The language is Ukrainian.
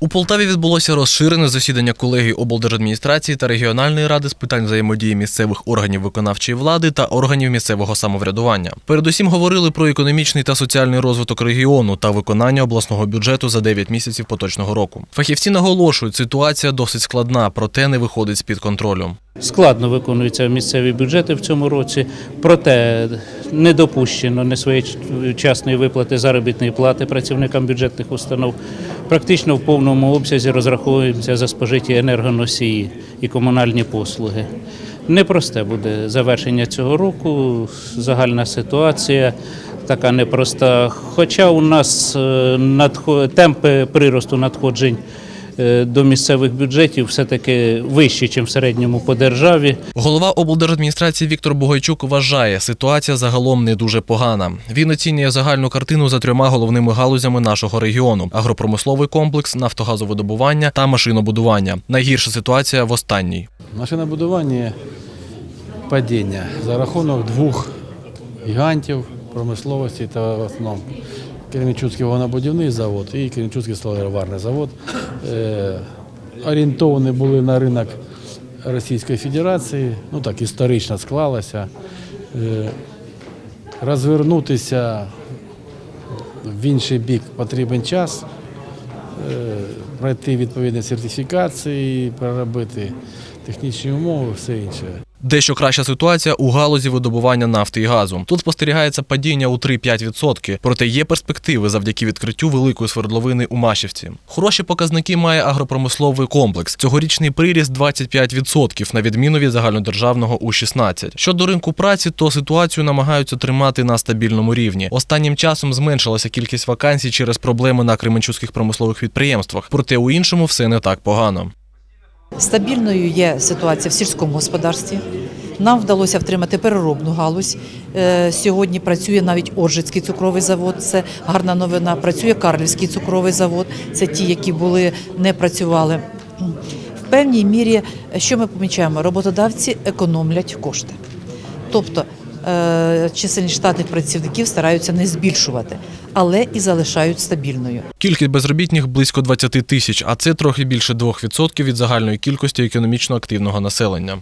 У Полтаві відбулося розширене засідання колегії облдержадміністрації та регіональної ради з питань взаємодії місцевих органів виконавчої влади та органів місцевого самоврядування. Передусім говорили про економічний та соціальний розвиток регіону та виконання обласного бюджету за 9 місяців поточного року. Фахівці наголошують, ситуація досить складна, проте не виходить з під контролю. Складно виконуються місцеві бюджети в цьому році, проте не допущено несвоєчасної виплати заробітної плати працівникам бюджетних установ. Практично в повному обсязі розраховуємося за спожиті енергоносії і комунальні послуги. Непросте буде завершення цього року. Загальна ситуація така непроста. Хоча у нас е, темпи приросту надходжень до місцевих бюджетів все-таки вищі, ніж в середньому по державі. Голова облдержадміністрації Віктор Бугайчук вважає, ситуація загалом не дуже погана. Він оцінює загальну картину за трьома головними галузями нашого регіону: агропромисловий комплекс, нафтогазовидобування та машинобудування. Найгірша ситуація в останній. Машинобудування падіння за рахунок двох гігантів промисловості та в основному Кременчуцький вагонобудівний завод і Кременчуцький сталероварний завод. Е, орієнтовані були на ринок Російської Федерації, ну так історично склалося. Е, розвернутися в інший бік потрібен час, е, пройти відповідні сертифікації, переробити технічні умови, все інше. Дещо краща ситуація у галузі видобування нафти і газу. Тут спостерігається падіння у 3-5%, проте є перспективи завдяки відкриттю великої свердловини у Машівці. Хороші показники має агропромисловий комплекс. Цьогорічний приріст 25%, на відміну від загальнодержавного у 16%. Щодо ринку праці, то ситуацію намагаються тримати на стабільному рівні. Останнім часом зменшилася кількість вакансій через проблеми на кременчуцьких промислових підприємствах. Проте у іншому все не так погано. Стабільною є ситуація в сільському господарстві. Нам вдалося втримати переробну галузь. Е, Сьогодні працює навіть Оржицький цукровий завод. Це гарна новина. Працює Карлівський цукровий завод. Це ті, які були не працювали. В певній мірі, що ми помічаємо, роботодавці економлять кошти. Тобто е, чисельність штатних працівників стараються не збільшувати, але і залишають стабільною. Кількість безробітних близько 20 тисяч, а це трохи більше 2% від загальної кількості економічно активного населення.